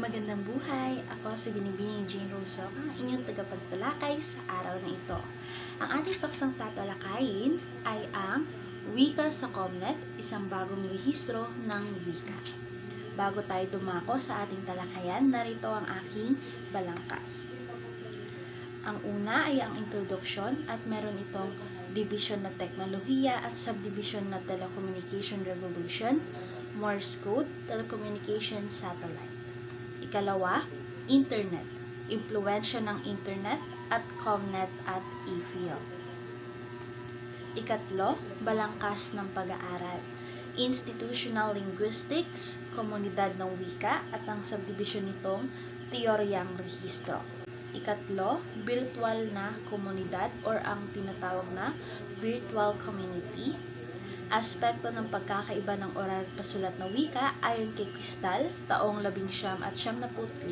Magandang buhay! Ako si Binibining Jane Rose ang inyong tagapagtalakay sa araw na ito. Ang ating paksang tatalakayin ay ang Wika sa Comnet, isang bagong rehistro ng wika. Bago tayo dumako sa ating talakayan, narito ang aking balangkas. Ang una ay ang introduction at meron itong division na teknolohiya at subdivision na telecommunication revolution, Morse code, telecommunication satellite. Ikalawa, internet. Impluensya ng internet at comnet at e-field. Ikatlo, balangkas ng pag-aaral. Institutional linguistics, komunidad ng wika at ang subdivision nitong teoryang rehistro. Ikatlo, virtual na komunidad or ang tinatawag na virtual community. Aspekto ng pagkakaiba ng oral at pasulat na wika ayon kay Crystal, taong 11 at 75.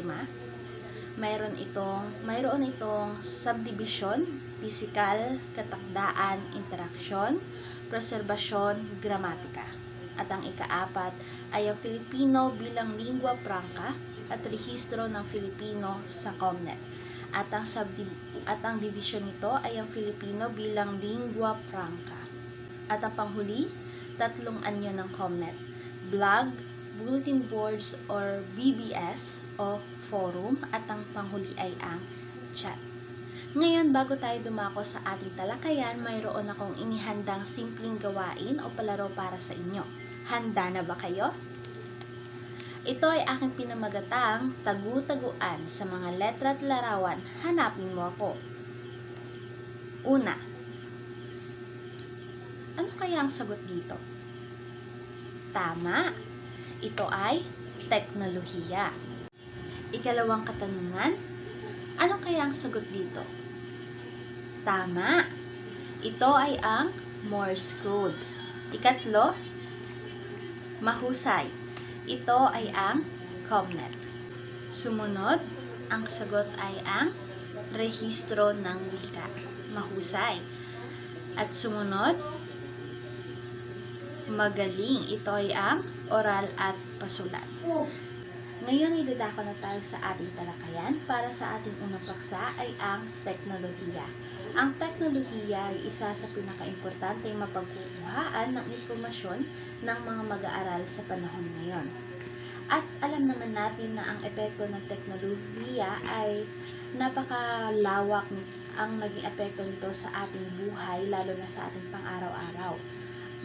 Mayroon itong mayroon itong subdivision, physical, katakdaan, interaksyon, preserbasyon, gramatika. At ang ikaapat ay ang Filipino bilang lingua franca at rehistro ng Filipino sa Comnet. At ang subdi- at ang division nito ay ang Filipino bilang lingua franca. At ang panghuli, tatlong anyo ng Comnet. Blog, bulletin boards or BBS o forum at ang panghuli ay ang chat. Ngayon, bago tayo dumako sa ating talakayan, mayroon akong inihandang simpleng gawain o palaro para sa inyo. Handa na ba kayo? Ito ay aking pinamagatang tagu-taguan sa mga letra at larawan. Hanapin mo ako. Una, ano kaya ang sagot dito? Tama. Ito ay teknolohiya. Ikalawang katanungan, ano kaya ang sagot dito? Tama. Ito ay ang Morse code. Ikatlo, mahusay. Ito ay ang Comnet. Sumunod, ang sagot ay ang rehistro ng wika. Mahusay. At sumunod, magaling. Ito ay ang oral at pasulat. Ngayon, idadako na tayo sa ating talakayan para sa ating unang paksa ay ang teknolohiya. Ang teknolohiya ay isa sa pinakaimportanteng mapagkukuhaan ng impormasyon ng mga mag-aaral sa panahon ngayon. At alam naman natin na ang epekto ng teknolohiya ay napakalawak ang naging epekto nito sa ating buhay, lalo na sa ating pang-araw-araw.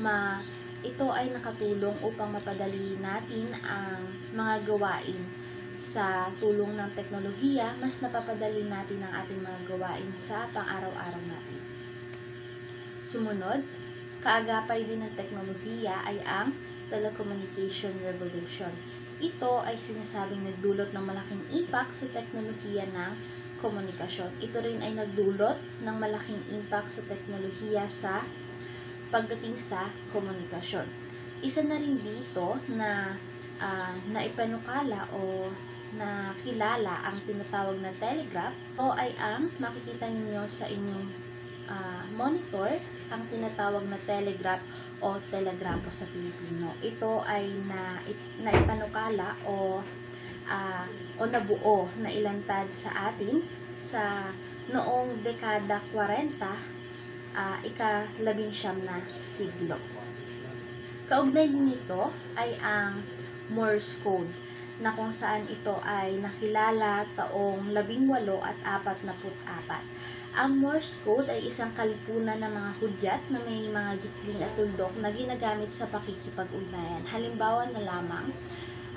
Ma ito ay nakatulong upang mapadali natin ang mga gawain sa tulong ng teknolohiya, mas napapadali natin ang ating mga gawain sa pang-araw-araw natin. Sumunod, kaagapay din ng teknolohiya ay ang telecommunication revolution. Ito ay sinasabing nagdulot ng malaking impact sa teknolohiya ng komunikasyon. Ito rin ay nagdulot ng malaking impact sa teknolohiya sa pagdating sa komunikasyon. Isa na rin dito na uh, naipanukala o nakilala ang tinatawag na telegraph o ay ang makikita ninyo sa inyong uh, monitor ang tinatawag na telegraph o telegrapo sa Filipino. Ito ay na, naipanukala o uh, o nabuo na ilantad sa atin sa noong dekada 40 uh, ika-labing siyam na siglo. Kaugnay nito ay ang Morse code na kung saan ito ay nakilala taong labing walo at apat na put apat. Ang Morse code ay isang kalipunan ng mga hudyat na may mga gitling at tuldok na ginagamit sa pakikipag-ugnayan. Halimbawa na lamang,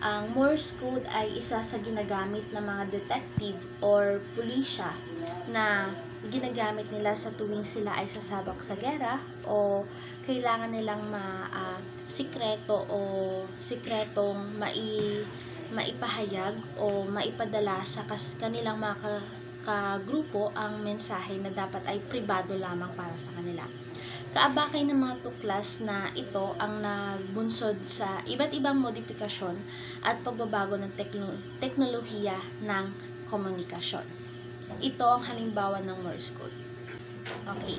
ang Morse code ay isa sa ginagamit ng mga detective or pulisya na ginagamit nila sa tuwing sila ay sasabak sa gera o kailangan nilang ma uh, sikreto o sikretong mai maipahayag o maipadala sa kas, kanilang mga ka, kagrupo ang mensahe na dapat ay pribado lamang para sa kanila. Kaabakay ng mga tuklas na ito ang nagbunsod sa iba't ibang modifikasyon at pagbabago ng tekno- teknolohiya ng komunikasyon. Ito ang halimbawa ng Morse code. Okay.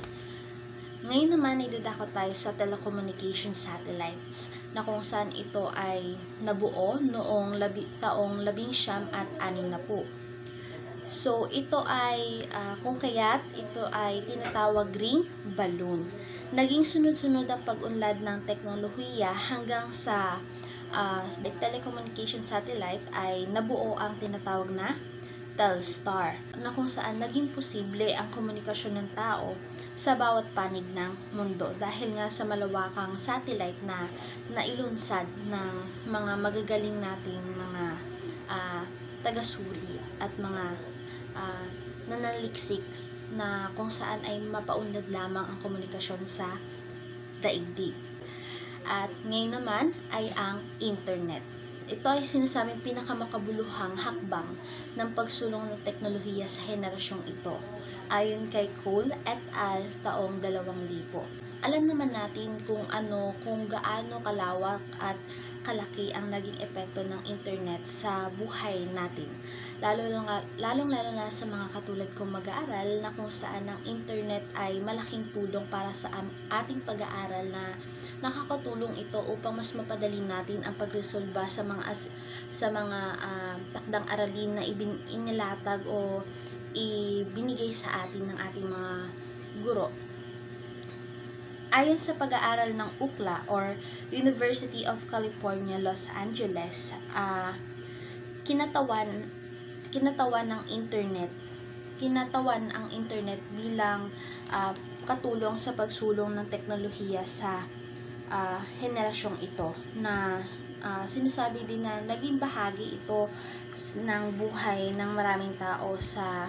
Ngayon naman, idadako tayo sa telecommunication satellites na kung saan ito ay nabuo noong labi, taong labing siyam at anim na po. So, ito ay, ah, kung kaya't, ito ay tinatawag ring balloon. Naging sunod-sunod ang pag-unlad ng teknolohiya hanggang sa ah, telecommunication satellite ay nabuo ang tinatawag na Telstar na kung saan naging posible ang komunikasyon ng tao sa bawat panig ng mundo dahil nga sa malawakang satellite na nailunsad ng mga magagaling nating mga ah, taga-suri at mga ah, nanaliksik na kung saan ay mapaunlad lamang ang komunikasyon sa daigdig. At ngayon naman ay ang internet. Ito ay sinasabing pinakamakabuluhang hakbang ng pagsulong ng teknolohiya sa henerasyong ito ayon kay Cole et al. taong 2000. Alam naman natin kung ano, kung gaano kalawak at kalaki ang naging epekto ng internet sa buhay natin. Lalo lalong lalo na sa mga katulad kong mag-aaral na kung saan ang internet ay malaking tulong para sa ating pag-aaral na nakakatulong ito upang mas mapadali natin ang pagresolba sa mga as- sa mga ah, takdang aralin na ibin, inilatag o ibinigay sa atin ng ating mga guro. Ayon sa pag-aaral ng UCLA or University of California, Los Angeles, ah, kinatawan kinatawan ng internet kinatawan ang internet bilang ah, katulong sa pagsulong ng teknolohiya sa ah, henerasyong ito na ah, sinasabi din na naging bahagi ito ng buhay ng maraming tao sa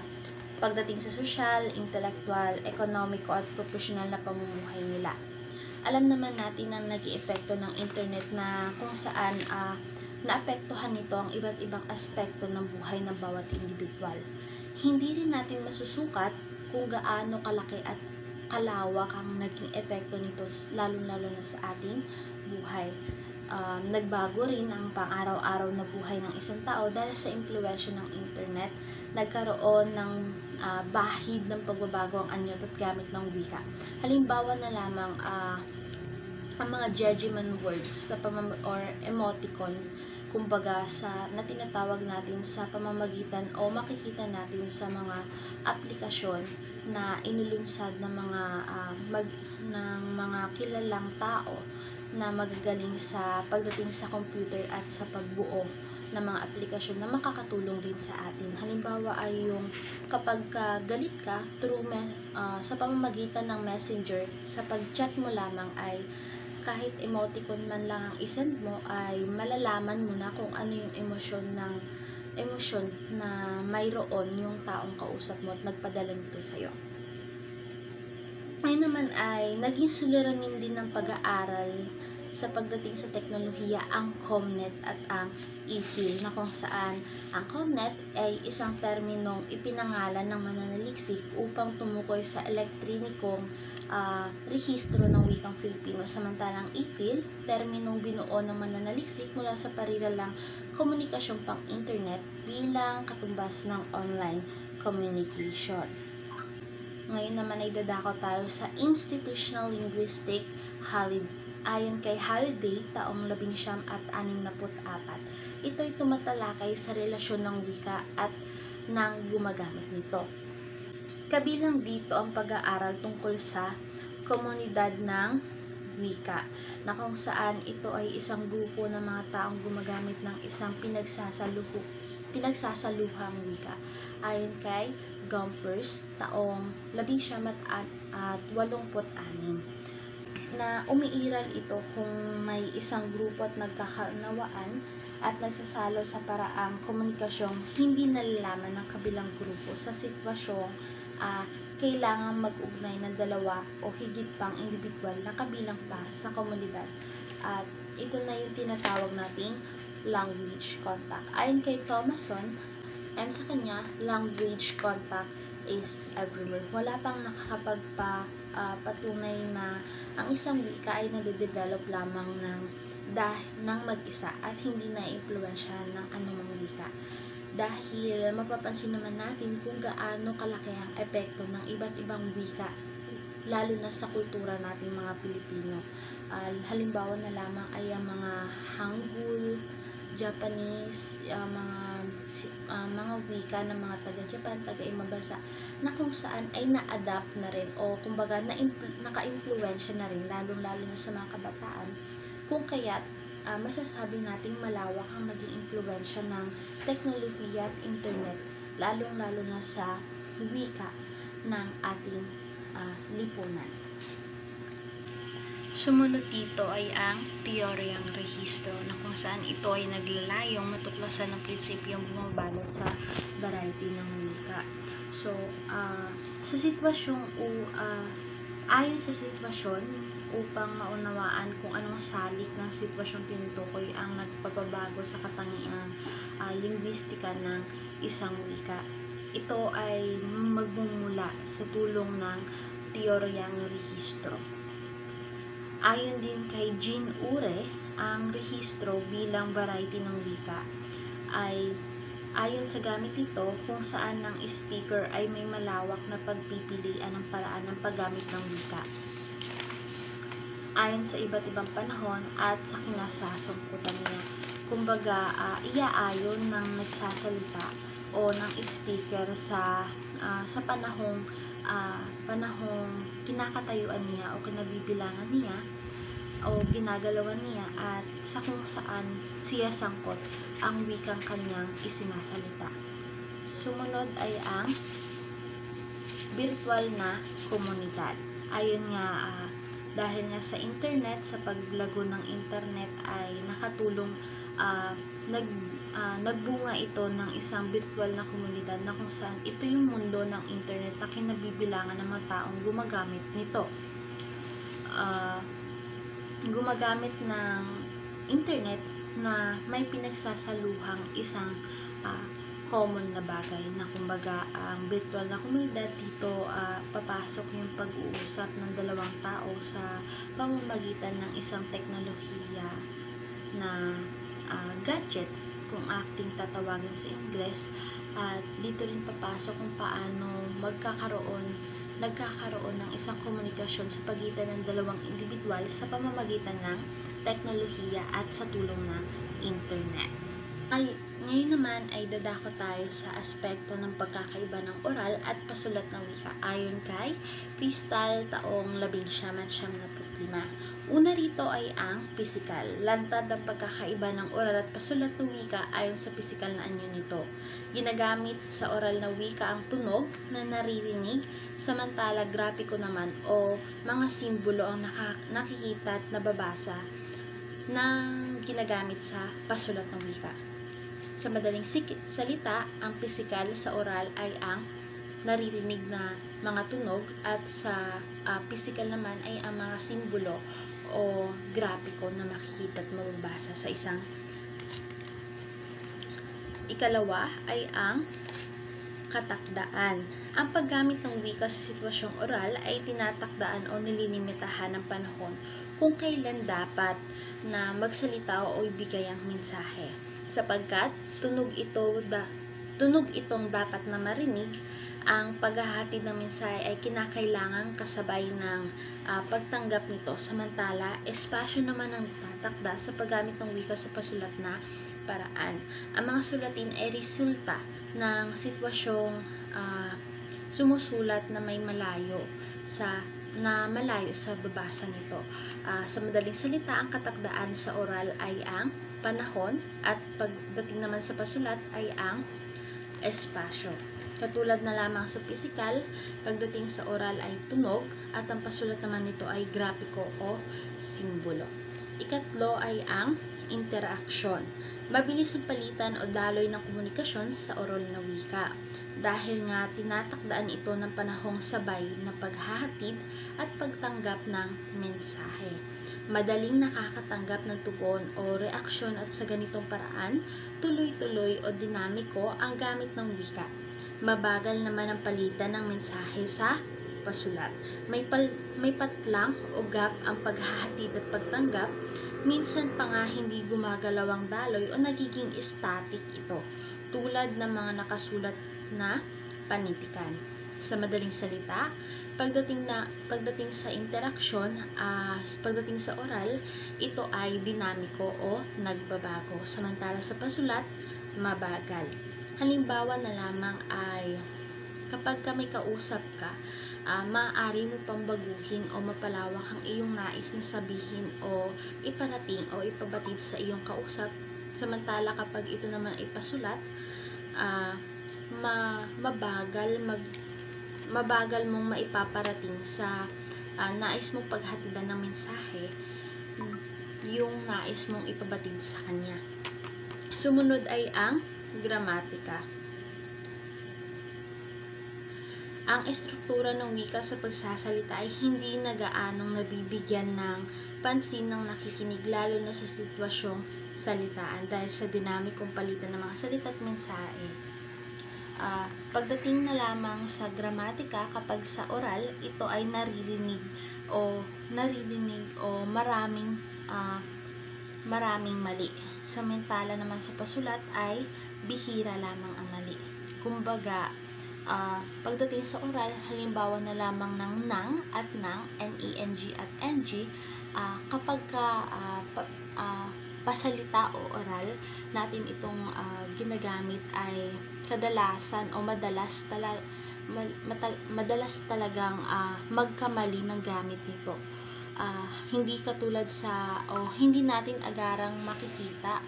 pagdating sa sosyal, intelektual, ekonomiko at profesional na pamumuhay nila. Alam naman natin ang naging epekto ng internet na kung saan ah, naapektuhan nito ang iba't ibang aspekto ng buhay ng bawat individual. Hindi rin natin masusukat kung gaano kalaki at kalawak ang naging epekto nito lalo-lalo na sa ating buhay. Um, nagbago rin ang pang-araw-araw na buhay ng isang tao dahil sa impluensya ng internet. Nagkaroon ng ah, bahid ng pagbabago ang anyo at gamit ng wika. Halimbawa na lamang ah, ang mga judgment words sa pamam or emoticon kumbaga sa na tinatawag natin sa pamamagitan o makikita natin sa mga aplikasyon na inulunsad ng mga ah, mag, ng mga kilalang tao na magagaling sa pagdating sa computer at sa pagbuo ng mga aplikasyon na makakatulong din sa atin. Halimbawa ay yung kapag ka galit ka through me- ah, sa pamamagitan ng messenger, sa pag-chat mo lamang ay kahit emoticon man lang ang isend mo ay malalaman mo na kung ano yung emosyon ng emosyon na mayroon yung taong kausap mo at nagpadala nito sa'yo. Ngayon naman ay naging suliranin din ng pag-aaral sa pagdating sa teknolohiya ang COMNET at ang EFIL na kung saan ang COMNET ay isang terminong ipinangalan ng mananaliksik upang tumukoy sa elektronikong ah, rehistro ng wikang Filipino samantalang EFIL, terminong binuo ng mananaliksik mula sa pariralang komunikasyon pang internet bilang katumbas ng online communication. Ngayon naman ay dadako tayo sa Institutional Linguistic Holiday. Ayon kay Halliday, taong 19 at 64. Ito ay tumatalakay sa relasyon ng wika at ng gumagamit nito. Kabilang dito ang pag-aaral tungkol sa komunidad ng wika na kung saan ito ay isang grupo ng mga taong gumagamit ng isang pinagsasaluhu, pinagsasaluhang wika. Ayon kay Gompers, taong 19 at, at 86 na umiiral ito kung may isang grupo at nagkakaunawaan at nagsasalo sa paraang komunikasyong hindi nalalaman ng kabilang grupo sa sitwasyong ah, kailangan mag-ugnay ng dalawa o higit pang individual na kabilang pa sa komunidad. At ito na yung tinatawag nating language contact. Ayon kay Thomason, and sa kanya, language contact is everywhere. Wala pang nakakapagpa ah, patunay na ang isang wika ay nade-develop lamang ng dah ng mag-isa at hindi na impluwensyahan ng anumang wika. Dahil mapapansin naman natin kung gaano kalaki ang epekto ng iba't ibang wika lalo na sa kultura nating mga Pilipino. Ah, halimbawa na lamang ay ang mga Hangul, Japanese, ah, mga ah, mga wika ng mga taga-Japan, taga-ibang bansa na kung saan ay na-adapt na rin o kumbaga na naka-influensya na rin lalong-lalo na sa mga kabataan kung kaya't ah, masasabi nating malawak ang naging impluensya ng teknolohiya at internet lalong-lalo na sa wika ng ating ah, lipunan. Sumunod dito ay ang teoryang rehistro na kung saan ito ay naglalayong matuklasan ng prinsipyong bumabalot sa variety ng wika. So, ah, sa sitwasyong u ah, ayon sa sitwasyon upang maunawaan kung anong salik ng sitwasyong tinutukoy ang nagpapabago sa katangiang ah, linguistika ng isang wika. Ito ay magmumula sa tulong ng teoryang rehistro. Ayon din kay Jean Ure, ang rehistro bilang variety ng wika ay ayon sa gamit ito kung saan ng speaker ay may malawak na pagpipilian ng paraan ng paggamit ng wika ayon sa iba't ibang panahon at sa kinasasangkutan niya. Kumbaga, ah, iaayon ng nagsasalita o ng speaker sa ah, sa panahong ah, panahong kinakatayuan niya o kinabibilangan niya o ginagalawan niya at sa kung saan siya sangkot ang wikang kanyang isinasalita. Sumunod ay ang virtual na komunidad. Ayon nga ah, dahil nga sa internet, sa paglago ng internet ay nakatulong ah, nag ah, nagbunga ito ng isang virtual na komunidad na kung saan ito yung mundo ng internet na kinabibilangan ng mga taong gumagamit nito. Ah, gumagamit ng internet na may pinagsasaluhang isang ah, common na bagay na kumbaga ang virtual na komunidad dito ah, papasok yung pag-uusap ng dalawang tao sa pamamagitan ng isang teknolohiya na ah, gadget kung acting tatawagin sa Ingles at dito rin papasok kung paano magkakaroon nagkakaroon ng isang komunikasyon sa pagitan ng dalawang individual sa pamamagitan ng teknolohiya at sa tulong ng internet. Ay, ngayon naman ay dadako tayo sa aspekto ng pagkakaiba ng oral at pasulat ng wika ayon kay Crystal taong 1975. Una rito ay ang physical. Lantad ang pagkakaiba ng oral at pasulat ng wika ayon sa physical na anyo nito. Ginagamit sa oral na wika ang tunog na naririnig, samantala grafiko naman o mga simbolo ang nakikita at nababasa ng ginagamit sa pasulat ng wika. Sa madaling salita, ang pisikal sa oral ay ang naririnig na mga tunog at sa ah, physical naman ay ang mga simbolo o grapiko na makikita at mababasa sa isang ikalawa ay ang katakdaan. Ang paggamit ng wika sa sitwasyong oral ay tinatakdaan o nililimitahan ng panahon kung kailan dapat na magsalita o ibigay ang mensahe sapagkat tunog ito da, tunog itong dapat na marinig ang paghahatid ng mensahe ay kinakailangang kasabay ng ah, pagtanggap nito samantala espasyo naman ang tatakda sa paggamit ng wika sa pasulat na paraan. Ang mga sulatin ay resulta ng sitwasyong ah, sumusulat na may malayo sa na malayo sa babasa nito. Ah, sa madaling salita, ang katakdaan sa oral ay ang panahon at pagdating naman sa pasulat ay ang espasyo. Katulad na lamang sa physical, pagdating sa oral ay tunog at ang pasulat naman nito ay grapiko o simbolo. Ikatlo ay ang interaction. Mabilis ang palitan o daloy ng komunikasyon sa oral na wika dahil nga tinatakdaan ito ng panahong sabay na paghahatid at pagtanggap ng mensahe. Madaling nakakatanggap ng tugon o reaksyon at sa ganitong paraan, tuloy-tuloy o dinamiko ang gamit ng wika. Mabagal naman ang palitan ng mensahe sa pasulat. May, pal, may patlang o gap ang paghahatid at pagtanggap, minsan pa nga hindi gumagalaw ang daloy o nagiging static ito, tulad ng mga nakasulat na panitikan. Sa madaling salita, Pagdating na pagdating sa interaksyon, ah, pagdating sa oral, ito ay dinamiko o nagbabago. Samantala sa pasulat, mabagal. Halimbawa na lamang ay kapag ka may kausap ka, ah, maaari mo pang baguhin o mapalawak ang iyong nais na sabihin o iparating o ipabatid sa iyong kausap. Samantala kapag ito naman ay pasulat, ah, ma mabagal mag mabagal mong maipaparating sa ah, nais mong paghatidan ng mensahe yung nais mong ipabatid sa kanya. Sumunod ay ang gramatika. Ang estruktura ng wika sa pagsasalita ay hindi nagaanong nabibigyan ng pansin ng nakikinig lalo na sa sitwasyong salitaan dahil sa dinamikong palitan ng mga salita at mensahe. Ah, pagdating na lamang sa gramatika, kapag sa oral, ito ay naririnig o naririnig o maraming ah, maraming mali. Samantala naman sa pasulat ay bihira lamang ang mali. Kumbaga, ah, pagdating sa oral, halimbawa na lamang ng nang at nang, N-E-N-G at N-G, ah, kapag ka ah, pa- ah, pasalita o oral, natin itong ah, ginagamit ay kadalasan o madalas tala, ma- matal- madalas talagang ah, magkamali ng gamit nito. Ah, hindi katulad sa o hindi natin agarang makikita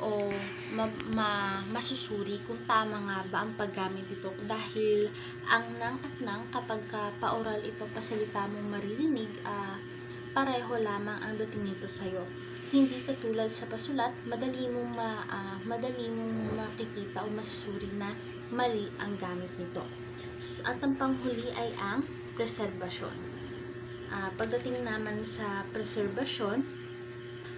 o ma- ma- masusuri kung tama nga ba ang paggamit nito dahil ang nang at nang kapag ka pa-oral ito pasalita mong maririnig ah, pareho lamang ang dating nito sa'yo hindi katulad sa pasulat, madali mong ma, ah, madali mong makikita o masusuri na mali ang gamit nito. At ang panghuli ay ang preserbasyon. Ah, pagdating naman sa preserbasyon,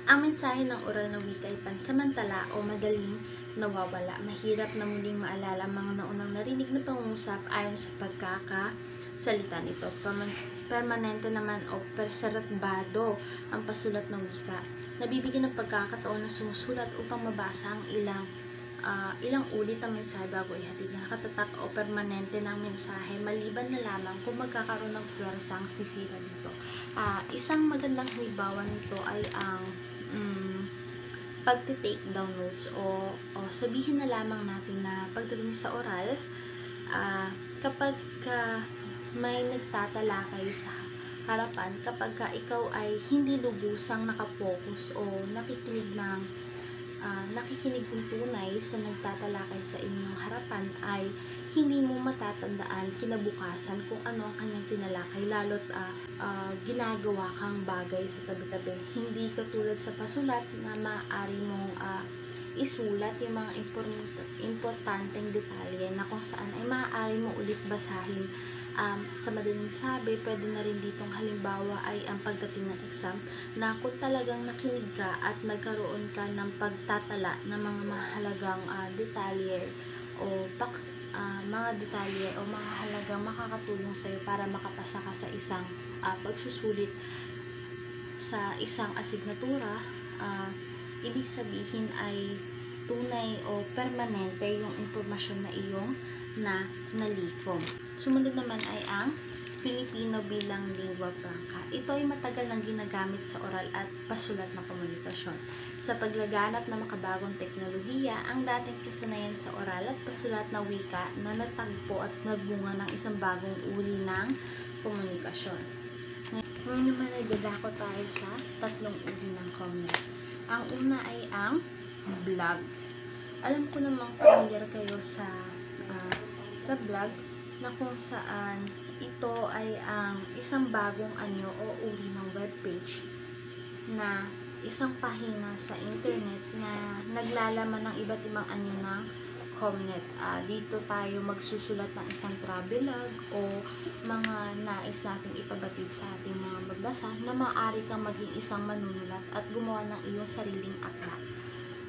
ang mensahe ng oral na wika ay pansamantala o madaling nawawala. Mahirap na muling maalala ang mga naunang narinig na pangungusap ayon sa pagkakasalita nito. Perman- Permanente naman o preserbado ang pasulat ng wika nabibigyan ng pagkakataon na sumusulat upang mabasa ang ilang ah, ilang ulit ang mensahe bago ihatid na nakatatak o permanente ng mensahe maliban na lamang kung magkakaroon ng pwersa ang sisira dito. Ah, isang magandang halimbawa nito ay ang mm, pagte-take down notes o, o sabihin na lamang natin na pagdating sa oral ah, kapag ka may nagtatalakay sa harapan kapag ka ikaw ay hindi lubusang nakapokus o nakikinig ng ah, nakikinig ng tunay sa nagtatalakay sa inyong harapan ay hindi mo matatandaan kinabukasan kung ano ang kanyang tinalakay lalo't ah, ah, ginagawa kang bagay sa tabi-tabi. Hindi katulad sa pasulat na maaari mong ah, isulat yung mga import- importanteng detalye na kung saan ay maaari mo ulit basahin um, sa madaling sabi, pwede na rin ditong halimbawa ay ang pagdating ng exam na kung talagang nakinig ka at nagkaroon ka ng pagtatala ng mga mahalagang ah, detalye o pak, ah, mga detalye o mga halagang makakatulong sa iyo para makapasa ka sa isang ah, pagsusulit sa isang asignatura, ah, ibig sabihin ay tunay o permanente yung impormasyon na iyong na nalikom. Sumunod naman ay ang Filipino bilang lingua franca. Ito ay matagal nang ginagamit sa oral at pasulat na komunikasyon. Sa paglaganap ng makabagong teknolohiya, ang dating kasanayan sa oral at pasulat na wika na natagpo at nagbunga ng isang bagong uri ng komunikasyon. Ngayon naman ay dadako tayo sa tatlong uri ng comment. Ang una ay ang vlog. Alam ko namang familiar kayo sa ah, sa vlog na kung saan ito ay ang isang bagong anyo o uri ng webpage na isang pahina sa internet na naglalaman ng iba't ibang anyo ng comment. Ah, dito tayo magsusulat ng isang travelog o mga nais nating ipabatid sa ating mga magbasa na maaari kang maging isang manunulat at gumawa ng iyong sariling aklat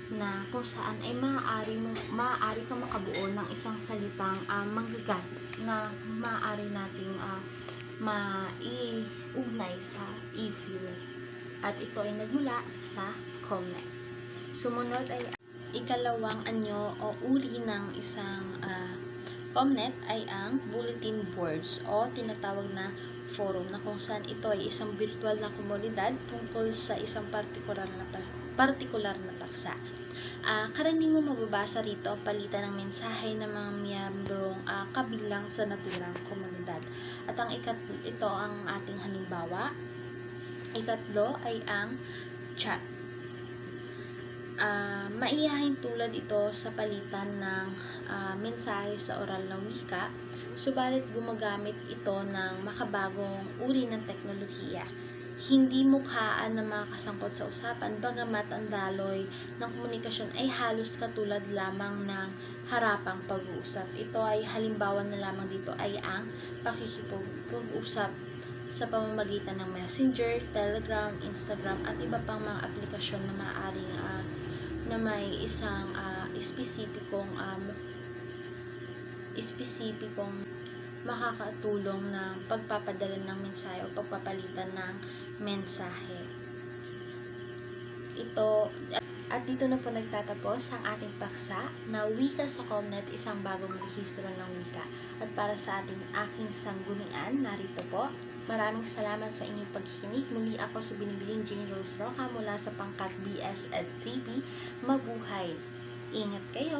na kung saan ay maaari mo maaari kang makabuo ng isang salitang uh, manggagat na maaari nating uh, maiugnay sa e-fuel. At ito ay nagmula sa comment. Sumunod ay ikalawang anyo o uri ng isang ah, COMNET ay ang bulletin boards o tinatawag na forum na kung saan ito ay isang virtual na komunidad tungkol sa isang partikular na pa- partikular na paksa. Ah, karaniwang mababasa rito palitan ng mensahe ng mga miyembrong ah, kabilang sa naturang komunidad. At ang ikatlo, ito ang ating halimbawa. Ikatlo ay ang chat. Ah, maiyahin tulad ito sa palitan ng ah, mensahe sa oral na wika, subalit gumagamit ito ng makabagong uri ng teknolohiya. Hindi mukhaan ng mga kasangkot sa usapan, bagamat ang daloy ng komunikasyon ay halos katulad lamang ng harapang pag-uusap. Ito ay halimbawa na lamang dito ay ang pakikipag-usap sa pamamagitan ng Messenger, Telegram, Instagram at iba pang mga aplikasyon na maaaring ah, na may isang ah, espesipikong um, espesipikong makakatulong na pagpapadala ng mensahe o pagpapalitan ng mensahe. Ito, at dito na po nagtatapos ang ating paksa na wika sa Comnet, isang bagong rehistro ng wika. At para sa ating aking sanggunian, narito po. Maraming salamat sa inyong pagkikinig. Muli ako sa Binibiling Jane Rose Roca mula sa pangkat BS at 3B. Mabuhay! Ingat kayo!